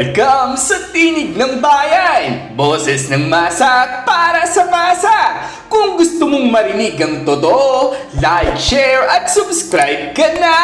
Welcome sa Tinig ng Bayan! Boses ng masak para sa masa! Kung gusto mong marinig ang totoo, like, share at subscribe ka na!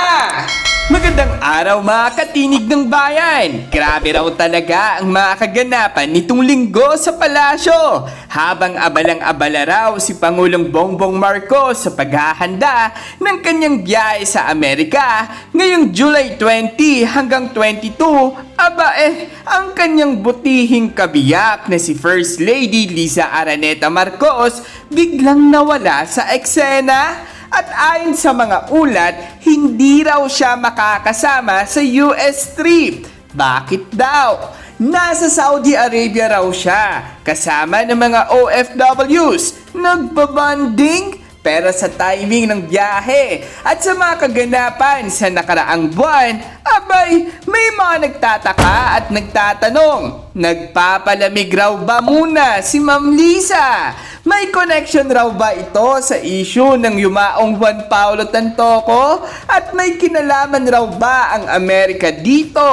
Magandang araw mga katinig ng bayan! Grabe raw talaga ang mga kaganapan nitong linggo sa palasyo. Habang abalang-abala raw si Pangulong Bongbong Marcos sa paghahanda ng kanyang biyahe sa Amerika ngayong July 20 hanggang 22, aba eh, ang kanyang butihing kabiyak na si First Lady Liza Araneta Marcos biglang nawala sa eksena. At ayon sa mga ulat, hindi raw siya makakasama sa US trip. Bakit daw? Nasa Saudi Arabia raw siya, kasama ng mga OFWs. Nagbabanding? Pero sa timing ng biyahe at sa mga kaganapan sa nakaraang buwan, abay, may mga nagtataka at nagtatanong, nagpapalamig raw ba muna si Ma'am Lisa? May connection raw ba ito sa issue ng yumaong Juan Paulo Tantoco? At may kinalaman raw ba ang Amerika dito?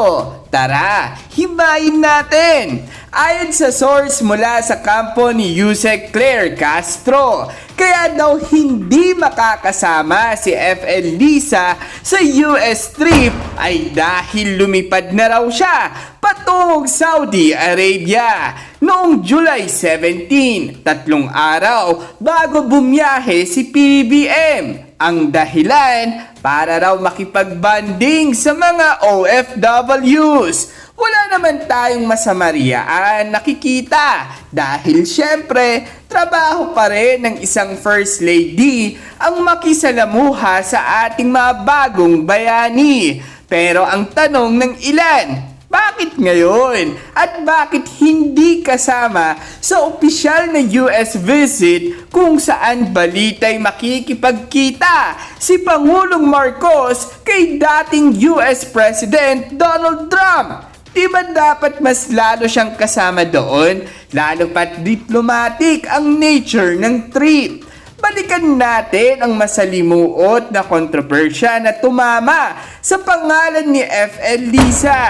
Tara, himayin natin! Ayon sa source mula sa kampo ni Yusek Claire Castro, kaya daw hindi makakasama si FL Lisa sa US trip ay dahil lumipad na raw siya patungong Saudi Arabia noong July 17, tatlong araw bago bumiyahe si PBBM. Ang dahilan para raw makipagbanding sa mga OFWs. Wala naman tayong masamariaan nakikita dahil syempre trabaho pa rin ng isang First Lady ang makisalamuha sa ating mga bagong bayani. Pero ang tanong ng ilan, bakit ngayon? At bakit hindi kasama sa opisyal na US visit kung saan balita'y makikipagkita si Pangulong Marcos kay dating US President Donald Trump? Di ba dapat mas lalo siyang kasama doon? Lalo pat diplomatic ang nature ng trip. Balikan natin ang masalimuot na kontrobersya na tumama sa pangalan ni FL Lisa.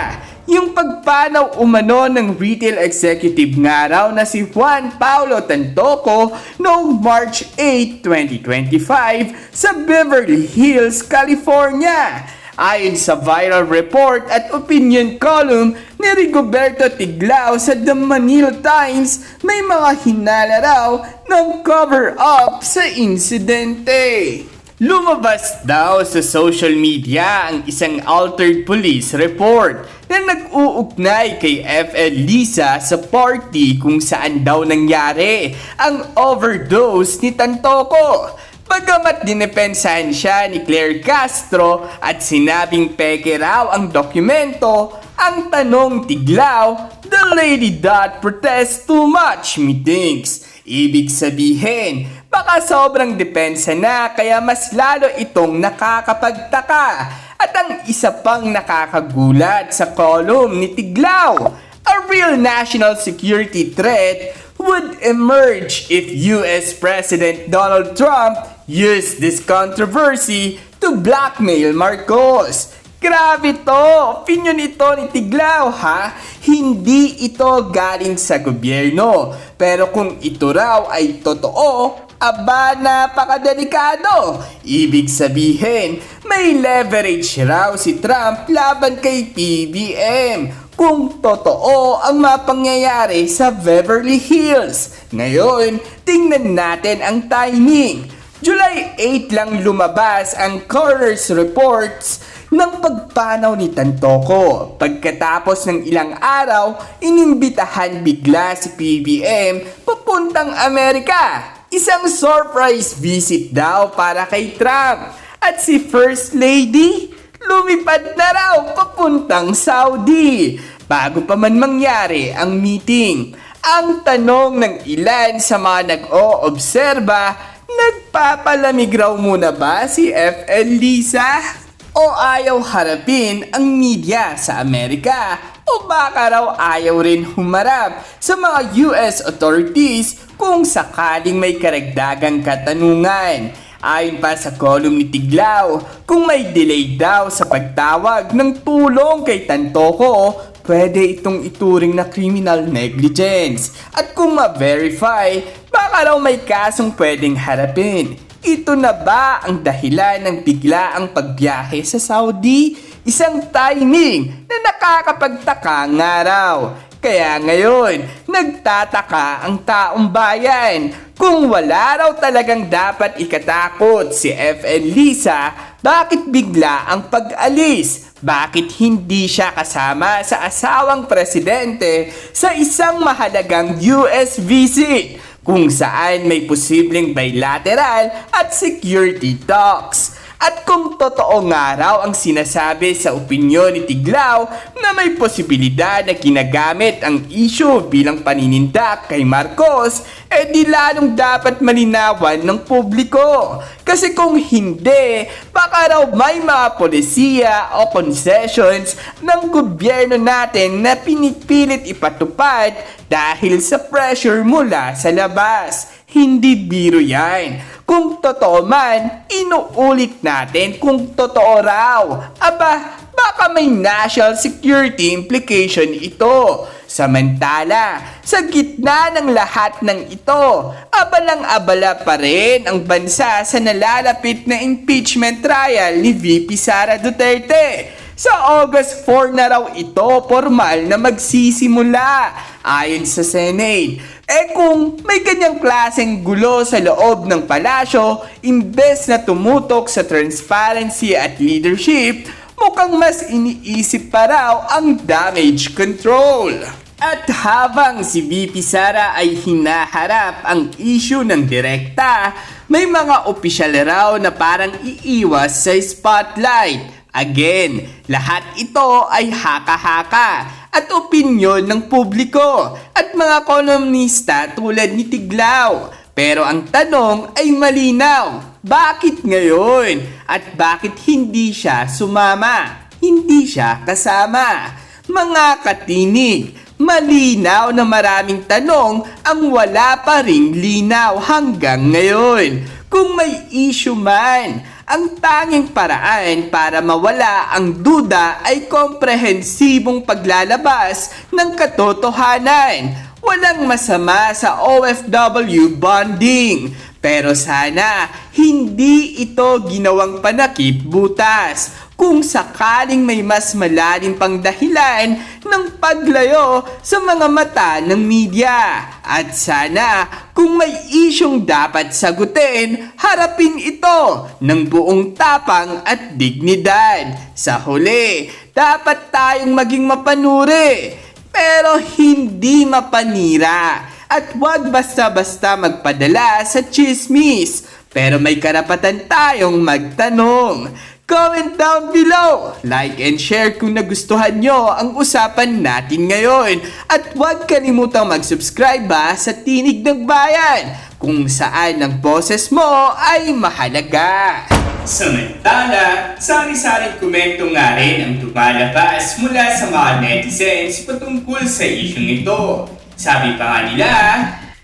Yung pagpanaw umano ng retail executive nga raw na si Juan Paulo Tantoco noong March 8, 2025 sa Beverly Hills, California. Ayon sa viral report at opinion column ni Rigoberto Tiglao sa The Manila Times, may mga hinala raw ng cover-up sa insidente. Lumabas daw sa social media ang isang altered police report na nag-uugnay kay FL Lisa sa party kung saan daw nangyari ang overdose ni Tantoco. Bagamat dinepensahan siya ni Claire Castro at sinabing peke raw ang dokumento, ang tanong tiglaw, the lady that protests too much, methinks. Ibig sabihin, baka sobrang depensa na kaya mas lalo itong nakakapagtaka. At ang isa pang nakakagulat sa column ni Tiglaw, a real national security threat would emerge if US President Donald Trump used this controversy to blackmail Marcos. Grabe to! Opinion ito ni Tiglaw ha? Hindi ito galing sa gobyerno. Pero kung ito raw ay totoo, aba napakadelikado. Ibig sabihin, may leverage raw si Trump laban kay PBM kung totoo ang mapangyayari sa Beverly Hills. Ngayon, tingnan natin ang timing. July 8 lang lumabas ang coroner's reports ng pagpanaw ni Tantoco. Pagkatapos ng ilang araw, inimbitahan bigla si PBM papuntang Amerika. Isang surprise visit daw para kay Trump. At si First Lady, lumipad na raw papuntang Saudi. Bago pa man mangyari ang meeting. Ang tanong ng ilan sa mga nag-o-obserba, nagpapalamig raw muna ba si FL Lisa? O ayaw harapin ang media sa Amerika? O baka raw ayaw rin humarap sa mga US authorities kung sakaling may karagdagang katanungan? Ayon pa sa column ni Tiglaw, kung may delay daw sa pagtawag ng tulong kay Tantoco, pwede itong ituring na criminal negligence. At kung ma-verify, baka raw may kasong pwedeng harapin. Ito na ba ang dahilan ng biglaang pagbiyahe sa Saudi? Isang timing na nakakapagtaka nga raw. Kaya ngayon, nagtataka ang taong bayan kung wala raw talagang dapat ikatakot si FN Lisa, bakit bigla ang pag-alis? Bakit hindi siya kasama sa asawang presidente sa isang mahalagang US visit kung saan may posibleng bilateral at security talks? At kung totoo nga raw ang sinasabi sa opinyon ni Tiglaw na may posibilidad na ginagamit ang issue bilang paninindak kay Marcos, eh di lalong dapat malinawan ng publiko. Kasi kung hindi, baka raw may mga polisiya o concessions ng gobyerno natin na pinipilit ipatupad dahil sa pressure mula sa labas. Hindi biro yan. Kung totoo man, inuulit natin kung totoo raw. Aba, baka may national security implication ito. Samantala, sa gitna ng lahat ng ito, abalang-abala pa rin ang bansa sa nalalapit na impeachment trial ni VP Sara Duterte. Sa August 4 na raw ito formal na magsisimula ayon sa Senate. Eh kung may ganyang klaseng gulo sa loob ng palasyo, imbes na tumutok sa transparency at leadership, mukhang mas iniisip pa raw ang damage control. At habang si VP Sara ay hinaharap ang issue ng direkta, may mga opisyal raw na parang iiwas sa spotlight. Again, lahat ito ay haka-haka at opinyon ng publiko at mga kolumnista tulad ni Tiglaw. Pero ang tanong ay malinaw, bakit ngayon? At bakit hindi siya sumama? Hindi siya kasama? Mga katinig, malinaw na maraming tanong ang wala pa ring linaw hanggang ngayon. Kung may issue man, ang tanging paraan para mawala ang duda ay komprehensibong paglalabas ng katotohanan. Walang masama sa OFW bonding. Pero sana hindi ito ginawang panakip butas kung sakaling may mas malalim pang dahilan ng paglayo sa mga mata ng media. At sana kung may isyong dapat sagutin, harapin ito ng buong tapang at dignidad. Sa huli, dapat tayong maging mapanuri, pero hindi mapanira. At huwag basta-basta magpadala sa chismis, pero may karapatan tayong magtanong. Comment down below, like and share kung nagustuhan nyo ang usapan natin ngayon. At huwag kalimutang mag-subscribe ba sa Tinig ng Bayan kung saan ang boses mo ay mahalaga. Samantala, sari-saring komento nga rin ang lumalabas mula sa mga netizens patungkol sa isyong ito. Sabi pa nga nila,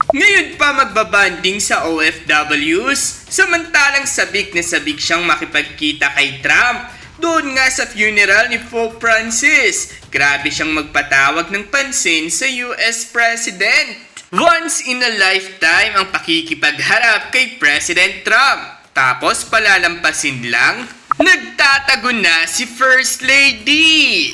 ngayon pa magbabanding sa OFWs, samantalang sabik na sabik siyang makipagkita kay Trump. Doon nga sa funeral ni Pope Francis, grabe siyang magpatawag ng pansin sa US President. Once in a lifetime ang pakikipagharap kay President Trump. Tapos palalampasin lang, nagtatago na si First Lady.